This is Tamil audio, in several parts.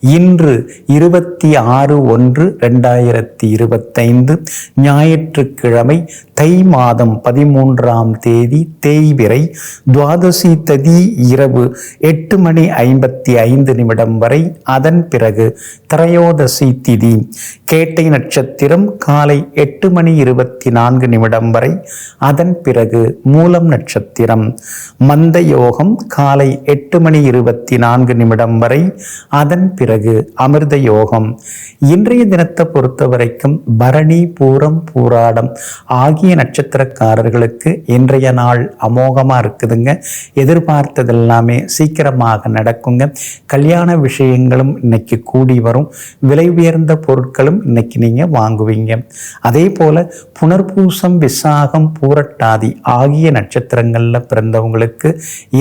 இன்று இருபத்தி ஆறு ஒன்று ரெண்டாயிரத்தி இருபத்தைந்து ஞாயிற்றுக்கிழமை தை மாதம் பதிமூன்றாம் தேதி தேய்பிரை துவாதசி ததி இரவு எட்டு மணி ஐம்பத்தி ஐந்து நிமிடம் வரை. அதன் பிறகு திரையோதசி திதி. கேட்டை நட்சத்திரம் காலை எட்டு மணி இருபத்தி நான்கு நிமிடம் வரை. அதன் பிறகு மூலம் நட்சத்திரம். மந்த யோகம் காலை எட்டு மணி இருபத்தி நான்கு நிமிடம் வரை. அதன் பிறகு அமிர்த யோகம். இன்றைய தினத்தை பொறுத்த வரைக்கும் பரணி பூரம் பூராடம் ஆகிய நட்சத்திரக்காரர்களுக்கு இன்றைய நாள் அமோகமா இருக்குதுங்க. எதிர்பார்த்தது எல்லாமே சீக்கிரமாக நடக்குங்க. கல்யாண விஷயங்களும் இன்னைக்கு கூடி வரும். விலை உயர்ந்த பொருட்களும் இன்னைக்கு நீங்க வாங்குவீங்க. அதே போல புனர்பூசம் விசாகம் பூரட்டாதி ஆகிய நட்சத்திரங்களில் பிறந்தவங்களுக்கு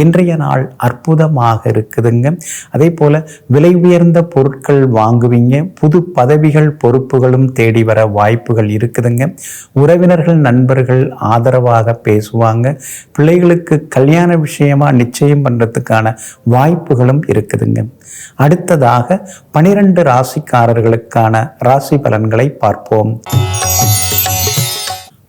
இன்றைய நாள் அற்புதமாக இருக்குதுங்க. அதே போல விலை உயர்ந்த பொருட்கள் வாங்குவீங்க? புது பதவிகள் பொறுப்புகளும் தேடி வர வாய்ப்புகள் இருக்குதுங்க. உறவினர்கள் நண்பர்கள் ஆதரவாக பேசுவாங்க. பிள்ளைகளுக்கு கல்யாண விஷயமா நிச்சயம் பண்றதுக்கான வாய்ப்புகளும் இருக்குதுங்க. அடுத்ததாக பனிரெண்டு ராசிக்காரர்களுக்கான ராசி பலன்களை பார்ப்போம்.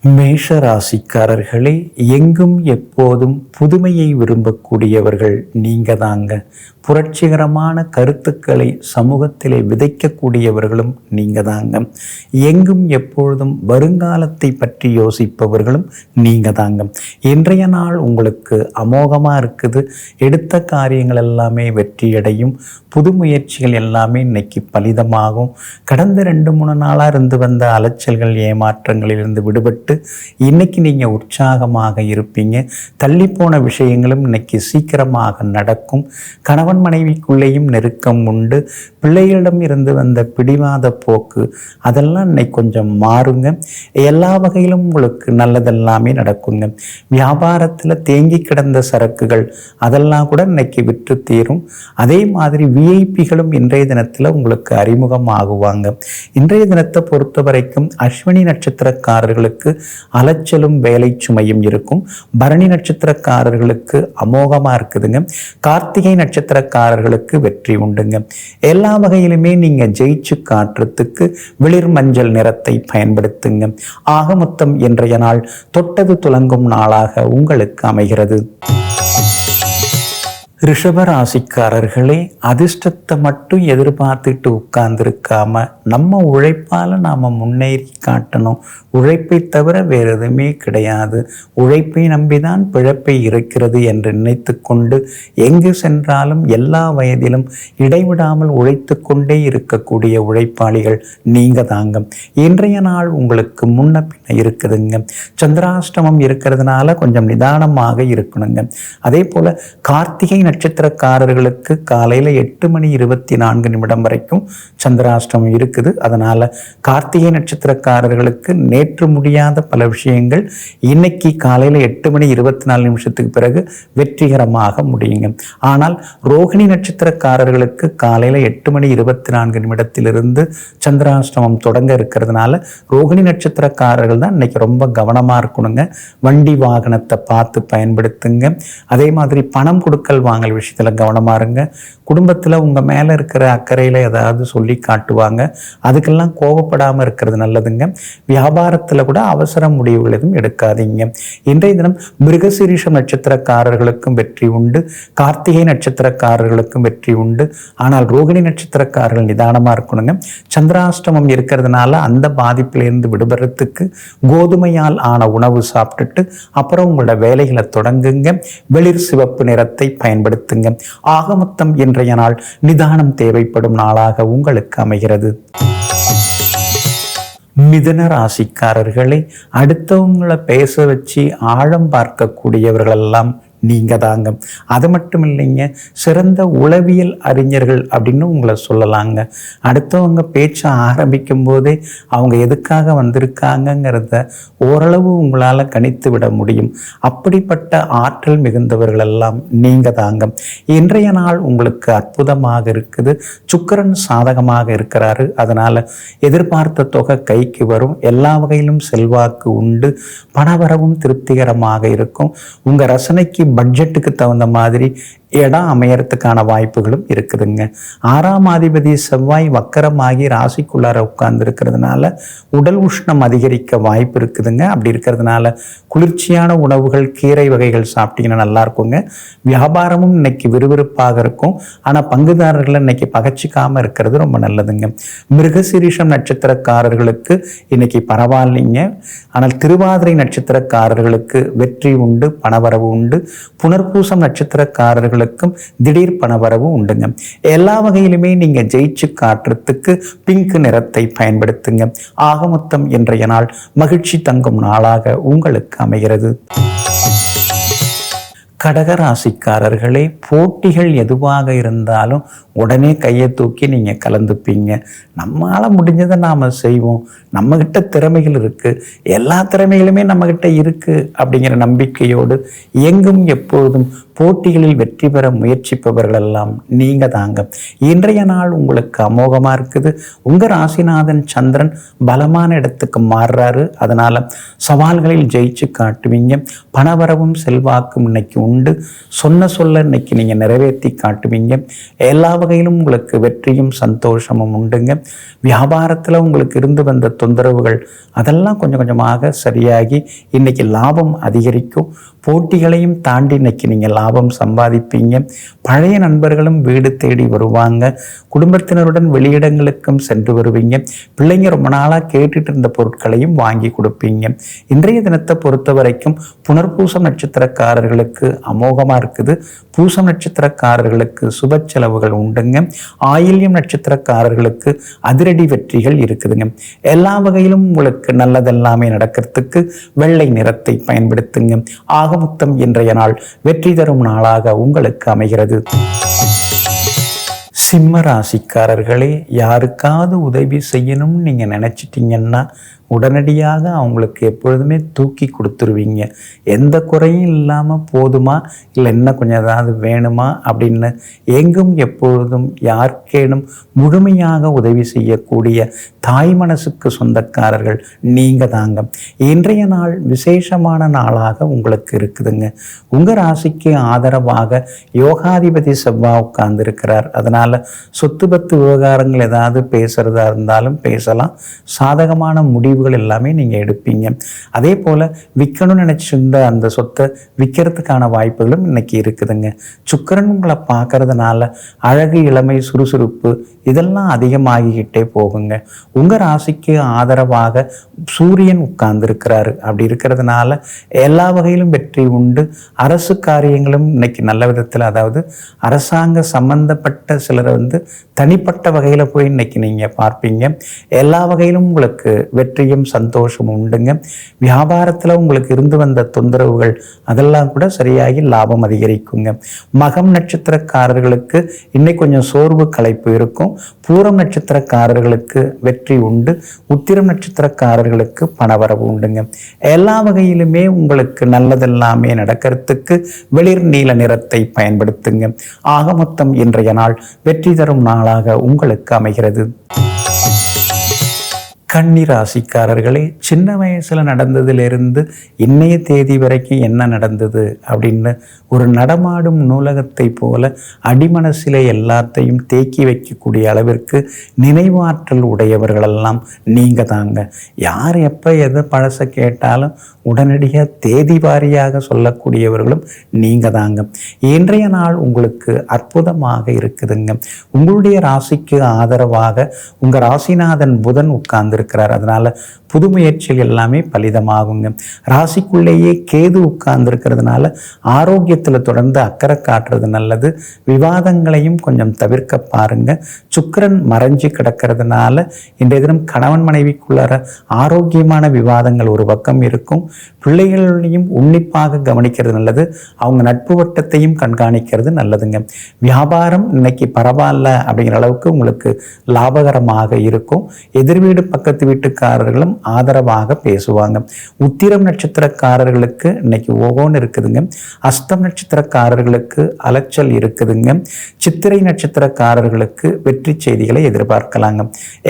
மேஷ ராசிக்காரர்களே எங்கும் எப்போதும் புதுமையை விரும்பக்கூடியவர்கள் நீங்க தாங்க புரட்சிகரமான கருத்துக்களை சமூகத்திலே விதைக்கக்கூடியவர்களும் நீங்க தாங்க எங்கும் எப்பொழுதும் வருங்காலத்தை பற்றி யோசிப்பவர்களும் நீங்க தாங்க இன்றைய நாள் உங்களுக்கு அமோகமா இருக்குது. எடுத்த காரியங்கள் எல்லாமே வெற்றியடையும். புது முயற்சிகள் எல்லாமே இன்னைக்கு பலிதமாகும். கடந்த ரெண்டு மூணு நாளாக இருந்து வந்த அலைச்சல்கள் ஏமாற்றங்களிலிருந்து விடுபட்டு இன்னைக்கு நீங்கள் உற்சாகமாக இருப்பீங்க. தள்ளிப்போன விஷயங்களும் இன்னைக்கு சீக்கிரமாக நடக்கும். கணவன் மனைவிக்குள்ளேயும் நெருக்கம் உண்டு. பிள்ளைகளிடம் இருந்து வந்த பிடிவாத போக்கு அதெல்லாம் இன்னைக்கு கொஞ்சம் மாறுங்க. எல்லா வகையிலும் உங்களுக்கு நல்லதெல்லாமே நடக்குங்க. வியாபாரத்தில் தேங்கி கிடந்த சரக்குகள் அதெல்லாம் கூட இன்னைக்கு விற்று தீரும். அதே மாதிரி விஐபிகளும் இன்றைய தினத்தில் உங்களுக்கு அறிமுகமாகுவாங்க. இன்றைய தினத்தை பொறுத்த வரைக்கும் அஸ்வினி நட்சத்திரக்காரர்களுக்கு அலைச்சலும் வேலை சுமையும் இருக்கும். பரணி நட்சத்திரக்காரர்களுக்கு அமோகமாக இருக்குதுங்க. கார்த்திகை நட்சத்திர நட்சத்திரக்காரர்களுக்கு வெற்றி உண்டுங்க. எல்லா வகையிலுமே நீங்கள் ஜெயிச்சு காட்டுறதுக்கு வெளிர் மஞ்சள் நிறத்தை பயன்படுத்துங்க. ஆக மொத்தம் இன்றைய நாள் தொட்டது துலங்கும் நாளாக உங்களுக்கு அமைகிறது. ரிஷபராசிக்காரர்களே அதிர்ஷ்டத்தை மட்டும் எதிர்பார்த்துட்டு உட்கார்ந்துருக்காம நம்ம உழைப்பால் நாம் முன்னேறி காட்டணும். உழைப்பை தவிர வேறு எதுவுமே கிடையாது. உழைப்பை நம்பிதான் பிழப்பை இருக்கிறது என்று நினைத்து கொண்டு எங்கு சென்றாலும் எல்லா வயதிலும் இடைவிடாமல் உழைத்து கொண்டே இருக்கக்கூடிய உழைப்பாளிகள் நீங்க தாங்க. இன்றைய நாள் உங்களுக்கு முன்ன பின்ன இருக்குதுங்க. சந்திராஷ்டமம் இருக்கிறதுனால கொஞ்சம் நிதானமாக இருக்கணுங்க. அதே போல கார்த்திகை நட்சத்திரக்காரர்களுக்கு காலையில் எட்டு மணி இருபத்தி நான்கு நிமிடம் வரைக்கும் சந்திராஷ்டமம் இருக்குது. அதனால் கார்த்திகை நட்சத்திரக்காரர்களுக்கு நேற்று முடியாத பல விஷயங்கள் இன்னைக்கு காலையில் எட்டு மணி இருபத்தி நாலு நிமிஷத்துக்கு பிறகு வெற்றிகரமாக முடியுங்க. ஆனால் ரோகிணி நட்சத்திரக்காரர்களுக்கு காலையில் எட்டு மணி இருபத்தி நான்கு நிமிடத்திலிருந்து சந்திராஷ்டமம் தொடங்க இருக்கிறதுனால ரோகிணி நட்சத்திரக்காரர்கள் தான் இன்னைக்கு ரொம்ப கவனமாக இருக்கணுங்க. வண்டி வாகனத்தை பார்த்து பயன்படுத்துங்க. அதே மாதிரி பணம் கொடுக்கல் வாங்க வாங்கல் விஷயத்தில் கவனமாக இருங்க. குடும்பத்தில் உங்கள் மேலே இருக்கிற அக்கறையில் ஏதாவது சொல்லி காட்டுவாங்க. அதுக்கெல்லாம் கோபப்படாமல் இருக்கிறது நல்லதுங்க. வியாபாரத்தில் கூட அவசர முடிவுகள் எதுவும் எடுக்காதீங்க. இன்றைய தினம் மிருகசீரிஷம் நட்சத்திரக்காரர்களுக்கும் வெற்றி உண்டு. கார்த்திகை நட்சத்திரக்காரர்களுக்கும் வெற்றி உண்டு. ஆனால் ரோகிணி நட்சத்திரக்காரர்கள் நிதானமாக இருக்கணுங்க. சந்திராஷ்டமம் இருக்கிறதுனால அந்த பாதிப்பிலிருந்து விடுபடுறதுக்கு கோதுமையால் ஆன உணவு சாப்பிட்டுட்டு அப்புறம் உங்களோட வேலைகளை தொடங்குங்க. வெளிர் சிவப்பு நிறத்தை பயன்படுத்துங்க. ஆக மொத்தம் இன்றைய நாள் நிதானம் தேவைப்படும் நாளாக உங்களுக்கு அமைகிறது. மிதன ராசிக்காரர்களை அடுத்தவங்களை பேச வச்சு ஆழம் பார்க்கக்கூடியவர்களெல்லாம் நீங்கள் தாங்க அது மட்டும் இல்லைங்க சிறந்த உளவியல் அறிஞர்கள் அப்படின்னு உங்களை சொல்லலாங்க. அடுத்தவங்க பேச்சை ஆரம்பிக்கும் போதே அவங்க எதுக்காக வந்திருக்காங்கங்கிறத ஓரளவு உங்களால் கணித்து விட முடியும். அப்படிப்பட்ட ஆற்றல் மிகுந்தவர்கள் எல்லாம் நீங்கள் தாங்க இன்றைய நாள் உங்களுக்கு அற்புதமாக இருக்குது. சுக்கிரன் சாதகமாக இருக்கிறாரு. அதனால எதிர்பார்த்த தொகை கைக்கு வரும். எல்லா வகையிலும் செல்வாக்கு உண்டு. பணவரவும் திருப்திகரமாக இருக்கும். உங்க ரசனைக்கு பட்ஜெட்டுக்கு தகுந்த மாதிரி இடம் அமையறதுக்கான வாய்ப்புகளும் இருக்குதுங்க. ஆறாம் அதிபதி செவ்வாய் வக்கரமாகி ராசிக்குள்ளார உட்கார்ந்து இருக்கிறதுனால உடல் உஷ்ணம் அதிகரிக்க வாய்ப்பு இருக்குதுங்க. அப்படி இருக்கிறதுனால குளிர்ச்சியான உணவுகள் கீரை வகைகள் சாப்பிட்டீங்கன்னா நல்லா இருக்குங்க. வியாபாரமும் இன்னைக்கு விறுவிறுப்பாக இருக்கும். ஆனால் பங்குதாரர்களை இன்னைக்கு பகச்சிக்காமல் இருக்கிறது ரொம்ப நல்லதுங்க. மிருகசிரீஷம் நட்சத்திரக்காரர்களுக்கு இன்னைக்கு பரவாயில்லைங்க. ஆனால் திருவாதிரை நட்சத்திரக்காரர்களுக்கு வெற்றி உண்டு பணவரவு உண்டு. புனர்பூசம் நட்சத்திரக்காரர்களுக்கும் திடீர் பணவரவு உண்டுங்க. எல்லா வகையிலுமே நீங்க ஜெயிச்சு காட்டுறதுக்கு பிங்க் நிறத்தை பயன்படுத்துங்க. ஆகமொத்தம் இன்றைய நாள் மகிழ்ச்சி தங்கும் நாளாக உங்களுக்கு அமைகிறது. கடகராசிக்காரர்களே போட்டிகள் எதுவாக இருந்தாலும் உடனே கையை தூக்கி நீங்கள் கலந்துப்பீங்க. நம்மளால் முடிஞ்சதை நாம் செய்வோம். நம்மக்கிட்ட திறமைகள் இருக்குது எல்லா திறமைகளுமே நம்மக்கிட்ட இருக்குது அப்படிங்கிற நம்பிக்கையோடு எங்கும் எப்பொழுதும் போட்டிகளில் வெற்றி பெற முயற்சிப்பவர்கள் எல்லாம் நீங்கள் தாங்க இன்றைய நாள் உங்களுக்கு அமோகமாக இருக்குது. உங்கள் ராசிநாதன் சந்திரன் பலமான இடத்துக்கு மாறுறாரு. அதனால் சவால்களில் ஜெயிச்சு காட்டுவீங்க. பணவரவும் செல்வாக்கும் இன்னைக்கு உண்டு. சொன்ன சொல்ல இன்னைக்கு நீங்கள் நிறைவேற்றி காட்டுவீங்க. எல்லா வகையிலும் உங்களுக்கு வெற்றியும் சந்தோஷமும் உண்டுங்க. வியாபாரத்தில் உங்களுக்கு இருந்து வந்த தொந்தரவுகள் அதெல்லாம் கொஞ்சம் கொஞ்சமாக சரியாகி இன்னைக்கு லாபம் அதிகரிக்கும். போட்டிகளையும் தாண்டி இன்னைக்கு நீங்கள் லாபம் லாபம் சம்பாதிப்பீங்க. பழைய நண்பர்களும் வீடு தேடி வருவாங்க. குடும்பத்தினருடன் வெளியிடங்களுக்கும் சென்று வருவீங்க. பிள்ளைங்க ரொம்ப நாளாக கேட்டுட்டு இருந்த பொருட்களையும் வாங்கி கொடுப்பீங்க. இன்றைய தினத்தை பொறுத்த வரைக்கும் புனர்பூசம் நட்சத்திரக்காரர்களுக்கு அமோகமாக இருக்குது. பூசம் நட்சத்திரக்காரர்களுக்கு சுப செலவுகள் உண்டுங்க. ஆயில்யம் நட்சத்திரக்காரர்களுக்கு அதிரடி வெற்றிகள் இருக்குதுங்க. எல்லா வகையிலும் உங்களுக்கு நல்லதெல்லாமே நடக்கிறதுக்கு வெள்ளை நிறத்தை பயன்படுத்துங்க. ஆகமுத்தம் இன்றைய நாள் வெற்றி தரும் நாளாக உங்களுக்கு அமைகிறது. சிம்ம ராசிக்காரர்களே யாருக்காவது உதவி செய்யணும்னு நீங்கள் நினச்சிட்டிங்கன்னா உடனடியாக அவங்களுக்கு எப்பொழுதுமே தூக்கி கொடுத்துருவீங்க. எந்த குறையும் இல்லாமல் போதுமா? இல்லை என்ன கொஞ்சம் ஏதாவது வேணுமா? அப்படின்னு எங்கும் எப்பொழுதும் யாருக்கேனும் முழுமையாக உதவி செய்யக்கூடிய தாய் மனசுக்கு சொந்தக்காரர்கள் நீங்கள் தாங்க. இன்றைய நாள் விசேஷமான நாளாக உங்களுக்கு இருக்குதுங்க. உங்கள் ராசிக்கு ஆதரவாக யோகாதிபதி செவ்வாய் உட்கார்ந்துருக்கிறார். அதனால் சொத்து பத்து விவகாரங்கள் ஏதாவது பேசுகிறதா இருந்தாலும் பேசலாம். சாதகமான முடிவு முடிவுகள் எல்லாமே நீங்கள் எடுப்பீங்க. அதே போல் விற்கணும்னு நினச்சிருந்த அந்த சொத்தை விற்கிறதுக்கான வாய்ப்புகளும் இன்றைக்கி இருக்குதுங்க. சுக்கரன் உங்களை பார்க்கறதுனால அழகு இளமை சுறுசுறுப்பு இதெல்லாம் அதிகமாகிக்கிட்டே போகுங்க. உங்கள் ராசிக்கு ஆதரவாக சூரியன் உட்கார்ந்துருக்கிறாரு. அப்படி இருக்கிறதுனால எல்லா வகையிலும் வெற்றி உண்டு. அரசு காரியங்களும் இன்னைக்கு நல்ல விதத்தில் அதாவது அரசாங்க சம்பந்தப்பட்ட சிலரை வந்து தனிப்பட்ட வகையில் போய் இன்னைக்கு நீங்கள் பார்ப்பீங்க. எல்லா வகையிலும் உங்களுக்கு வெற்றி வெற்றியும் சந்தோஷமும் உண்டுங்க. வியாபாரத்தில் உங்களுக்கு இருந்து வந்த தொந்தரவுகள் அதெல்லாம் கூட சரியாகி லாபம் அதிகரிக்குங்க. மகம் நட்சத்திரக்காரர்களுக்கு இன்னைக்கு கொஞ்சம் சோர்வு களைப்பு இருக்கும். பூரம் நட்சத்திரக்காரர்களுக்கு வெற்றி உண்டு. உத்திரம் நட்சத்திரக்காரர்களுக்கு பணவரவு உண்டுங்க. எல்லா வகையிலுமே உங்களுக்கு நல்லதெல்லாமே நடக்கிறதுக்கு வெளிர் நீல நிறத்தை பயன்படுத்துங்க. ஆக மொத்தம் இன்றைய நாள் வெற்றி தரும் நாளாக உங்களுக்கு அமைகிறது. கன்னி ராசிக்காரர்களே சின்ன வயசில் நடந்ததிலிருந்து இன்னைய தேதி வரைக்கும் என்ன நடந்தது அப்படின்னு ஒரு நடமாடும் நூலகத்தை போல அடிமனசிலே எல்லாத்தையும் தேக்கி வைக்கக்கூடிய அளவிற்கு நினைவாற்றல் உடையவர்களெல்லாம் நீங்கள் தாங்க. யார் எப்போ எதை பழச கேட்டாலும் உடனடியாக தேதி வாரியாக சொல்லக்கூடியவர்களும் நீங்கள் தாங்க. இன்றைய நாள் உங்களுக்கு அற்புதமாக இருக்குதுங்க. உங்களுடைய ராசிக்கு ஆதரவாக உங்கள் ராசிநாதன் புதன் உட்கார்ந்து உட்கார்ந்துருக்கிறார் அதனால் புது முயற்சிகள் எல்லாமே பலிதமாகுங்க. ராசிக்குள்ளேயே கேது உட்கார்ந்துருக்கிறதுனால ஆரோக்கியத்தில் தொடர்ந்து அக்கறை காட்டுறது நல்லது. விவாதங்களையும் கொஞ்சம் தவிர்க்க பாருங்க. சுக்கரன் மறைஞ்சு கிடக்கிறதுனால இன்றைய தினம் கணவன் மனைவிக்குள்ளார ஆரோக்கியமான விவாதங்கள் ஒரு பக்கம் இருக்கும். பிள்ளைகளையும் உன்னிப்பாக கவனிக்கிறது நல்லது. அவங்க நட்பு வட்டத்தையும் கண்காணிக்கிறது நல்லதுங்க. வியாபாரம் இன்னைக்கு பரவாயில்ல அப்படிங்கிற அளவுக்கு உங்களுக்கு லாபகரமாக இருக்கும். எதிர்வீடு வீடு பக்கத்து வீட்டுக்காரர்களும் ஆதரவாக பேசுவாங்க. உத்திரம் நட்சத்திரக்காரர்களுக்கு இன்னைக்கு ஓகோன்னு இருக்குதுங்க. அஸ்தம் நட்சத்திரக்காரர்களுக்கு அலைச்சல் இருக்குதுங்க. சித்திரை நட்சத்திரக்காரர்களுக்கு வெற்றி செய்திகளை எதிர்பார்க்கலாங்க.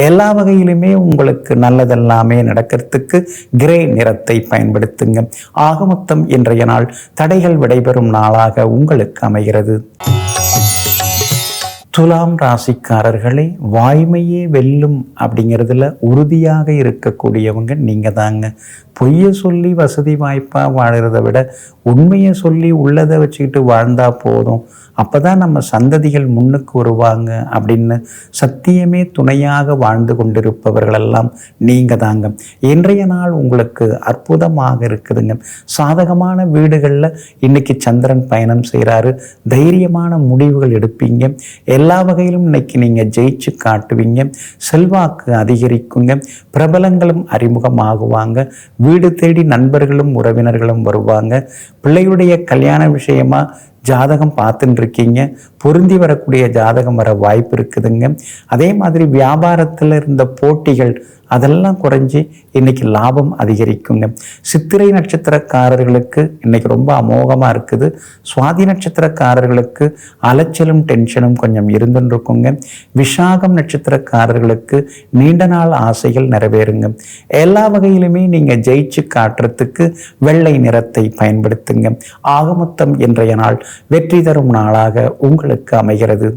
எல்லா வகையிலுமே உங்களுக்கு நல்லதெல்லாமே நடக்கிறதுக்கு கிரே நிறத்தை பயன்படுத்துங்க. ஆகமொத்தம் இன்றைய நாள் தடைகள் விடைபெறும் நாளாக உங்களுக்கு அமைகிறது. துலாம் ராசிக்காரர்களே வாய்மையே வெல்லும் அப்படிங்கிறதுல உறுதியாக இருக்கக்கூடியவங்க நீங்கள் தாங்க பொய்யை சொல்லி வசதி வாய்ப்பாக வாழறத விட உண்மையை சொல்லி உள்ளதை வச்சுக்கிட்டு வாழ்ந்தா போதும். அப்போ தான் நம்ம சந்ததிகள் முன்னுக்கு வருவாங்க அப்படின்னு சத்தியமே துணையாக வாழ்ந்து கொண்டிருப்பவர்களெல்லாம் நீங்கள் தாங்க. இன்றைய நாள் உங்களுக்கு அற்புதமாக இருக்குதுங்க. சாதகமான வீடுகளில் இன்னைக்கு சந்திரன் பயணம் செய்கிறாரு தைரியமான முடிவுகள் எடுப்பீங்க. எல்லா வகையிலும் இன்னைக்கு நீங்கள் ஜெயிச்சு காட்டுவீங்க. செல்வாக்கு அதிகரிக்குங்க. பிரபலங்களும் அறிமுகமாகுவாங்க. வீடு தேடி நண்பர்களும் உறவினர்களும் வருவாங்க. பிள்ளையுடைய கல்யாண விஷயமா ஜாதகம் பார்த்துட்டு இருக்கீங்க பொருந்தி வரக்கூடிய ஜாதகம் வர வாய்ப்பு இருக்குதுங்க. அதே மாதிரி வியாபாரத்தில் இருந்த போட்டிகள் அதெல்லாம் குறைஞ்சி இன்னைக்கு லாபம் அதிகரிக்குங்க சித்திரை நட்சத்திரக்காரர்களுக்கு இன்னைக்கு ரொம்ப அமோகமாக இருக்குது. சுவாதி நட்சத்திரக்காரர்களுக்கு அலைச்சலும் டென்ஷனும் கொஞ்சம் இருந்துன்னு இருக்குங்க விஷாகம் நட்சத்திரக்காரர்களுக்கு நீண்ட நாள் ஆசைகள் நிறைவேறுங்க. எல்லா வகையிலுமே நீங்கள் ஜெயிச்சு காட்டுறதுக்கு வெள்ளை நிறத்தை பயன்படுத்துங்க. ஆகமொத்தம் இன்றைய நாள் வெற்றி தரும் நாளாக உங்களுக்கு அமைகிறது.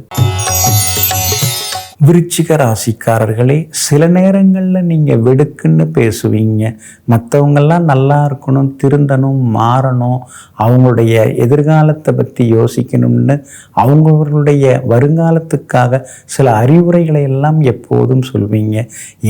விருச்சிக ராசிக்காரர்களே சில நேரங்களில் நீங்கள் வெடுக்குன்னு பேசுவீங்க. மற்றவங்கெல்லாம் நல்லா இருக்கணும் திருந்தணும் மாறணும் அவங்களுடைய எதிர்காலத்தை பற்றி யோசிக்கணும்னு அவங்களுடைய வருங்காலத்துக்காக சில அறிவுரைகளை எல்லாம் எப்போதும் சொல்வீங்க.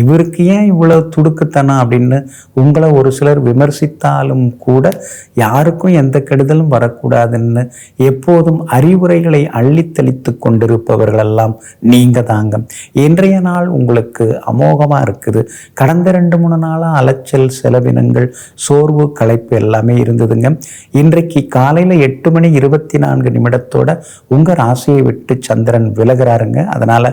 இவருக்கு ஏன் இவ்வளோ துடுக்குத்தனம் அப்படின்னு உங்களை ஒரு சிலர் விமர்சித்தாலும் கூட யாருக்கும் எந்த கெடுதலும் வரக்கூடாதுன்னு எப்போதும் அறிவுரைகளை அள்ளித்தளித்து கொண்டிருப்பவர்களெல்லாம் நீங்கள் தாங்க இன்றைய நாள் உங்களுக்கு அமோகமாக இருக்குது. கடந்த ரெண்டு மூணு நாளாக அலைச்சல் செலவினங்கள் சோர்வு களைப்பு எல்லாமே இருந்ததுங்க. இன்றைக்கு காலையில் எட்டு மணி இருபத்தி நான்கு நிமிடத்தோட உங்கள் ராசியை விட்டு சந்திரன் விலகிறாருங்க. அதனால்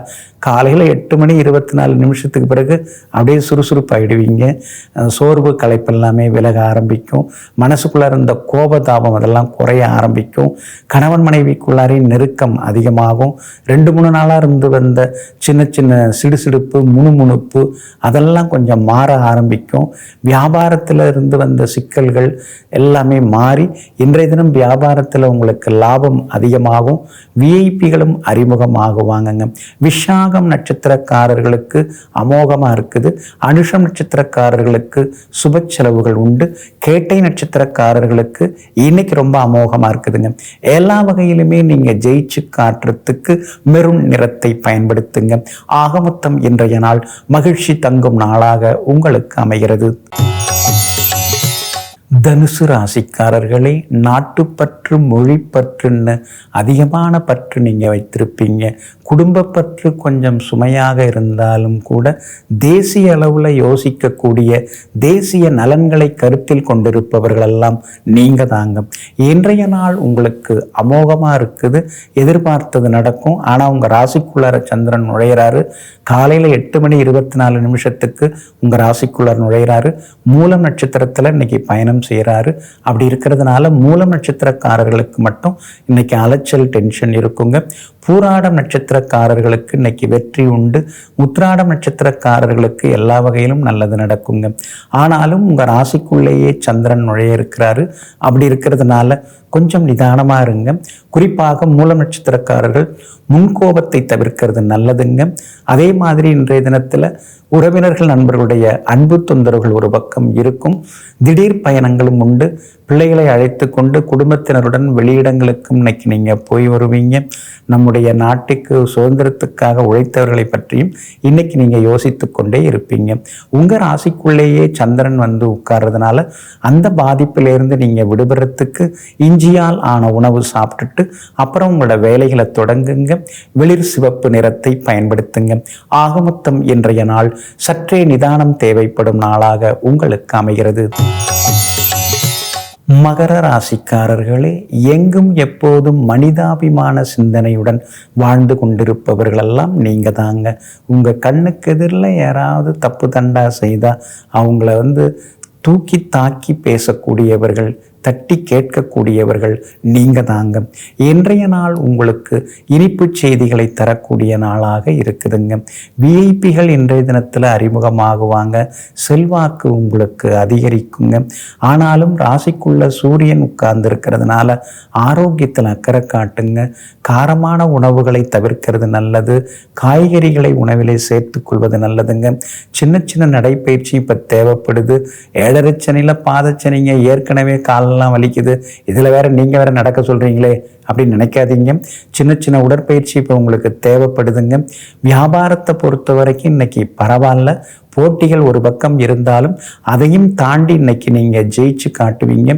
காலையில் எட்டு மணி இருபத்தி நாலு நிமிஷத்துக்கு பிறகு அப்படியே சுறுசுறுப்பாகிடுவீங்க சோர்வு களைப்பு எல்லாமே விலக ஆரம்பிக்கும். மனசுக்குள்ளே இருந்த கோபதாபம் அதெல்லாம் குறைய ஆரம்பிக்கும். கணவன் மனைவிக்குள்ளாரே நெருக்கம் அதிகமாகும். ரெண்டு மூணு நாளாக இருந்து வந்த சின்ன சின்ன சிடுசிடுப்பு முணுமுணுப்பு அதெல்லாம் கொஞ்சம் மாற ஆரம்பிக்கும். வியாபாரத்தில் இருந்து வந்த சிக்கல்கள் எல்லாமே மாறி இன்றைய தினம் வியாபாரத்தில் உங்களுக்கு லாபம் அதிகமாகும். விஐபிகளும் அறிமுகமாகுவாங்கங்க. விஷாகம் நட்சத்திரக்காரர்களுக்கு அமோகமாக இருக்குது. அனுஷம் நட்சத்திரக்காரர்களுக்கு சுப செலவுகள் உண்டு. கேட்டை நட்சத்திரக்காரர்களுக்கு இன்னைக்கு ரொம்ப அமோகமாக இருக்குதுங்க. எல்லா வகையிலுமே நீங்கள் ஜெயிச்சு காட்டுறதுக்கு மெருண் நிறத்தை பயன்படுத்துங்க. ஆகமொத்தம் இன்றைய நாள் மகிழ்ச்சி தங்கும் நாளாக உங்களுக்கு அமைகிறது. தனுசு ராசிக்காரர்களே நாட்டுப்பற்று மொழிப்பற்றுன்னு அதிகமான பற்று நீங்கள் வைத்திருப்பீங்க. குடும்பப்பற்று கொஞ்சம் சுமையாக இருந்தாலும் கூட தேசிய அளவில் யோசிக்கக்கூடிய தேசிய நலன்களை கருத்தில் கொண்டிருப்பவர்களெல்லாம் நீங்கள் தாங்க. இன்றைய நாள் உங்களுக்கு அமோகமாக இருக்குது எதிர்பார்த்தது நடக்கும். ஆனால் உங்கள் ராசிக்குள்ளார சந்திரன் நுழையிறாரு. காலையில் எட்டு மணி இருபத்தி நாலு நிமிஷத்துக்கு உங்கள் ராசிக்குள்ளார் நுழையிறாரு. மூலம் நட்சத்திரத்தில் இன்னைக்கு பயணம் செய்கிறாரு அப்படி இருக்கிறதுனால மூலம் நட்சத்திரக்காரர்களுக்கு மட்டும் இன்னைக்கு அலைச்சல் டென்ஷன் இருக்குங்க. பூராடம் நட்சத்திரக்காரர்களுக்கு இன்னைக்கு வெற்றி உண்டு. உத்ராடம் நட்சத்திரக்காரர்களுக்கு எல்லா வகையிலும் நல்லது நடக்குங்க. ஆனாலும் உங்கள் ராசிக்குள்ளேயே சந்திரன் நுழைய இருக்கிறாரு. அப்படி இருக்கிறதுனால கொஞ்சம் நிதானமாக இருங்க. குறிப்பாக மூல நட்சத்திரக்காரர்கள் முன்கோபத்தை தவிர்க்கிறது நல்லதுங்க. அதே மாதிரி இன்றைய தினத்தில் உறவினர்கள் நண்பர்களுடைய அன்பு தொந்தரவுகள் ஒரு பக்கம் இருக்கும். திடீர் பயணங்கள் பயணங்களும் உண்டு. பிள்ளைகளை அழைத்து கொண்டு குடும்பத்தினருடன் வெளியிடங்களுக்கும் இன்னைக்கு நீங்கள் போய் வருவீங்க. நம்முடைய நாட்டுக்கு சுதந்திரத்துக்காக உழைத்தவர்களை பற்றியும் இன்னைக்கு நீங்கள் யோசித்து கொண்டே இருப்பீங்க. உங்கள் ராசிக்குள்ளேயே சந்திரன் வந்து உட்கார்றதுனால அந்த பாதிப்பிலிருந்து நீங்கள் விடுபடுறதுக்கு இஞ்சியால் ஆன உணவு சாப்பிட்டுட்டு அப்புறம் உங்களோட வேலைகளை தொடங்குங்க. வெளிர் சிவப்பு நிறத்தை பயன்படுத்துங்க. ஆகமொத்தம் இன்றைய நாள் சற்றே நிதானம் தேவைப்படும் நாளாக உங்களுக்கு அமைகிறது. மகர ராசிக்காரர்களே எங்கும் எப்போதும் மனிதாபிமான சிந்தனையுடன் வாழ்ந்து கொண்டிருப்பவர்களெல்லாம் நீங்கள் தாங்க. உங்கள் கண்ணுக்கு எதிரில் யாராவது தப்பு தண்டா செய்தால் அவங்கள வந்து தூக்கி தாக்கி பேசக்கூடியவர்கள் தட்டி கேட்கக்கூடியவர்கள் நீங்க தாங்க. இன்றைய நாள் உங்களுக்கு இனிப்பு செய்திகளை தரக்கூடிய நாளாக இருக்குதுங்க. விஐபிகள் இன்றைய தினத்தில் அறிமுகமாகுவாங்க. செல்வாக்கு உங்களுக்கு அதிகரிக்குங்க. ஆனாலும் ராசிக்குள்ள சூரியன் உட்கார்ந்து இருக்கிறதுனால ஆரோக்கியத்தில் அக்கறை காட்டுங்க. காரமான உணவுகளை தவிர்க்கிறது நல்லது. காய்கறிகளை உணவிலே சேர்த்து கொள்வது நல்லதுங்க. சின்ன சின்ன நடைப்பயிற்சி இப்போ தேவைப்படுது. ஏழரைச்சனியில் பாதச்சனிங்க ஏற்கனவே கால காலெல்லாம் வலிக்குது. இதில் வேற நீங்கள் வேற நடக்க சொல்கிறீங்களே அப்படின்னு நினைக்காதீங்க. சின்ன சின்ன உடற்பயிற்சி இப்போ உங்களுக்கு தேவைப்படுதுங்க. வியாபாரத்தை பொறுத்த வரைக்கும் இன்றைக்கி பரவாயில்ல. போட்டிகள் ஒரு பக்கம் இருந்தாலும் அதையும் தாண்டி இன்னைக்கு நீங்கள் ஜெயிச்சு காட்டுவீங்க.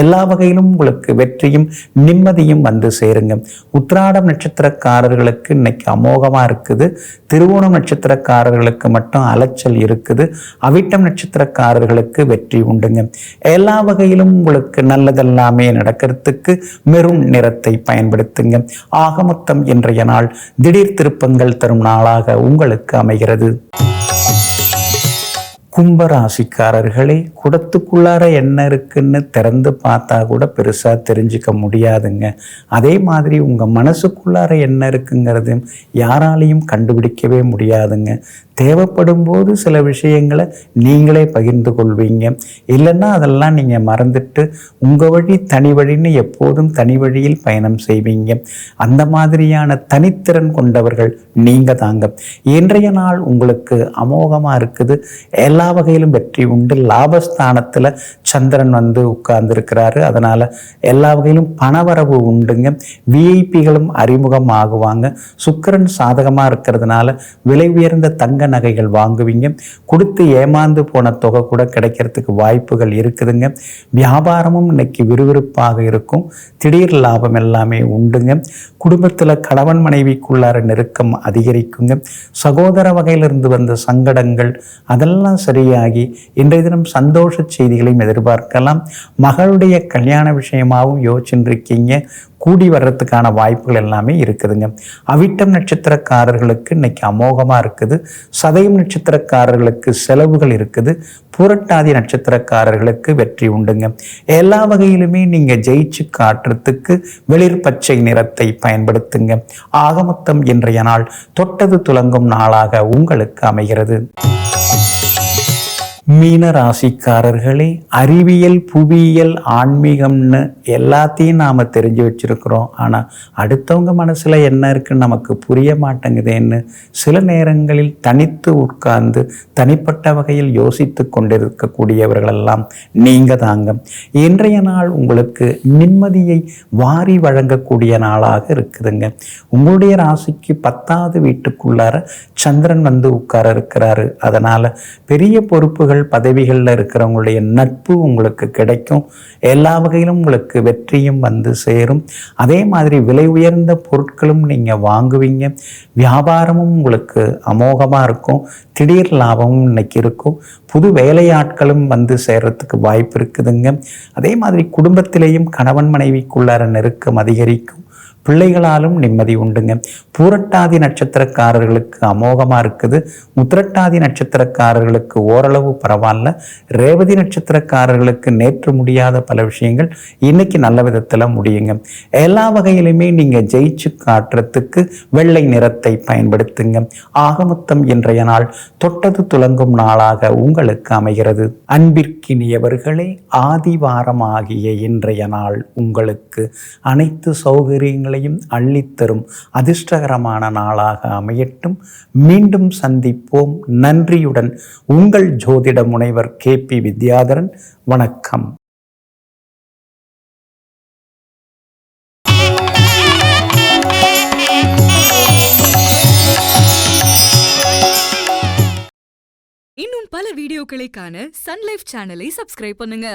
எல்லா வகையிலும் உங்களுக்கு வெற்றியும் நிம்மதியும் வந்து சேருங்க. உத்ராடம் நட்சத்திரக்காரர்களுக்கு இன்னைக்கு அமோகமாக இருக்குது. திருவோணம் நட்சத்திரக்காரர்களுக்கு மட்டும் அலைச்சல் இருக்குது. அவிட்டம் நட்சத்திரக்காரர்களுக்கு வெற்றி உண்டுங்க. எல்லா வகையிலும் உங்களுக்கு நல்லதெல்லாமே நடக்கிறதுக்கு மெரும் நிறத்தை பயன்படுத்துங்க. ஆகமொத்தம் இன்றைய நாள் திடீர் திருப்பங்கள் தரும் நாளாக உங்களுக்கு அமைகிறது. கும்பராசிக்காரர்களே குடத்துக்குள்ளார என்ன இருக்குன்னு திறந்து பார்த்தா கூட பெருசாக தெரிஞ்சுக்க முடியாதுங்க. அதே மாதிரி உங்கள் மனசுக்குள்ளார என்ன இருக்குங்கிறது யாராலையும் கண்டுபிடிக்கவே முடியாதுங்க. தேவைப்படும் போது சில விஷயங்களை நீங்களே பகிர்ந்து கொள்வீங்க. இல்லைன்னா அதெல்லாம் நீங்கள் மறந்துட்டு உங்கள் வழி தனி வழின்னு எப்போதும் தனி வழியில் பயணம் செய்வீங்க. அந்த மாதிரியான தனித்திறன் கொண்டவர்கள் நீங்கள் தாங்க. இன்றைய நாள் உங்களுக்கு அமோகமாக இருக்குது. எல்லா எல்லா வகையிலும் வெற்றி உண்டு. லாபஸ்தானத்தில் சந்திரன் வந்து உட்கார்ந்துருக்கிறாரு. அதனால் எல்லா வகையிலும் பணவரவு உண்டுங்க. விஐபிகளும் அறிமுகம் ஆகுவாங்க சுக்கரன் சாதகமாக இருக்கிறதுனால விலை உயர்ந்த தங்க நகைகள் வாங்குவீங்க. கொடுத்து ஏமாந்து போன தொகை கூட கிடைக்கிறதுக்கு வாய்ப்புகள் இருக்குதுங்க. வியாபாரமும் இன்னைக்கு விறுவிறுப்பாக இருக்கும். திடீர் லாபம் எல்லாமே உண்டுங்க. குடும்பத்தில் கணவன் மனைவிக்குள்ளார நெருக்கம் அதிகரிக்குங்க. சகோதர வகையிலிருந்து வந்த சங்கடங்கள் அதெல்லாம் சரியாகி இன்றைய தினம் சந்தோஷ செய்திகளையும் எதிர்பார்க்கலாம். மகளுடைய கல்யாண விஷயமாகவும் யோசிச்சுருக்கீங்க. கூடி வர்றதுக்கான வாய்ப்புகள் எல்லாமே இருக்குதுங்க. அவிட்டம் நட்சத்திரக்காரர்களுக்கு இன்னைக்கு அமோகமாக இருக்குது. சதயம் நட்சத்திரக்காரர்களுக்கு செலவுகள் இருக்குது. புரட்டாதி நட்சத்திரக்காரர்களுக்கு வெற்றி உண்டுங்க. எல்லா வகையிலுமே நீங்கள் ஜெயிச்சு காட்டுறதுக்கு வெளிர் பச்சை நிறத்தை பயன்படுத்துங்க. ஆகமொத்தம் இன்றைய நாள் தொட்டது துலங்கும் நாளாக உங்களுக்கு அமைகிறது. மீன ராசிக்காரர்களே அறிவியல் புவியியல் ஆன்மீகம்னு எல்லாத்தையும் நாம் தெரிஞ்சு வச்சுருக்கிறோம். ஆனால் அடுத்தவங்க மனசில் என்ன இருக்குன்னு நமக்கு புரிய மாட்டேங்குதேன்னு சில நேரங்களில் தனித்து உட்கார்ந்து தனிப்பட்ட வகையில் யோசித்து கொண்டிருக்கக்கூடியவர்களெல்லாம் நீங்கள் தாங்க. இன்றைய நாள் உங்களுக்கு நிம்மதியை வாரி வழங்கக்கூடிய நாளாக இருக்குதுங்க. உங்களுடைய ராசிக்கு பத்தாவது வீட்டுக்குள்ளார சந்திரன் வந்து உட்கார இருக்கிறாரு. அதனால் பெரிய பொறுப்புகள் பொறுப்புகள் பதவிகளில் இருக்கிறவங்களுடைய நட்பு உங்களுக்கு கிடைக்கும். எல்லா வகையிலும் உங்களுக்கு வெற்றியும் வந்து சேரும். அதே மாதிரி விலை உயர்ந்த பொருட்களும் நீங்கள் வாங்குவீங்க. வியாபாரமும் உங்களுக்கு அமோகமாக இருக்கும். திடீர் லாபமும் இன்னைக்கு இருக்கும். புது வேலையாட்களும் வந்து சேர்றதுக்கு வாய்ப்பு இருக்குதுங்க. அதே மாதிரி குடும்பத்திலேயும் கணவன் மனைவிக்குள்ளார நெருக்கம் அதிகரிக்கும். பிள்ளைகளாலும் நிம்மதி உண்டுங்க. பூரட்டாதி நட்சத்திரக்காரர்களுக்கு அமோகமாக இருக்குது. முத்திரட்டாதி நட்சத்திரக்காரர்களுக்கு ஓரளவு பரவாயில்ல. ரேவதி நட்சத்திரக்காரர்களுக்கு நேற்று முடியாத பல விஷயங்கள் இன்னைக்கு நல்ல விதத்தில் முடியுங்க. எல்லா வகையிலுமே நீங்கள் ஜெயிச்சு காட்டுறதுக்கு வெள்ளை நிறத்தை பயன்படுத்துங்க. ஆகமொத்தம் இன்றைய நாள் தொட்டது துலங்கும் நாளாக உங்களுக்கு அமைகிறது. அன்பிற்கினியவர்களே ஆதிவாரமாகிய இன்றைய நாள் உங்களுக்கு அனைத்து சௌகரியங்களும் நன்மைகளையும் அள்ளித்தரும். அதிர்ஷ்டகரமான நாளாக அமையட்டும். மீண்டும் சந்திப்போம். நன்றியுடன் உங்கள் ஜோதிட முனைவர் கே பி வித்யாதரன். வணக்கம். இன்னும் பல வீடியோக்களை காண சேனலை சப்ஸ்கிரைப் பண்ணுங்க.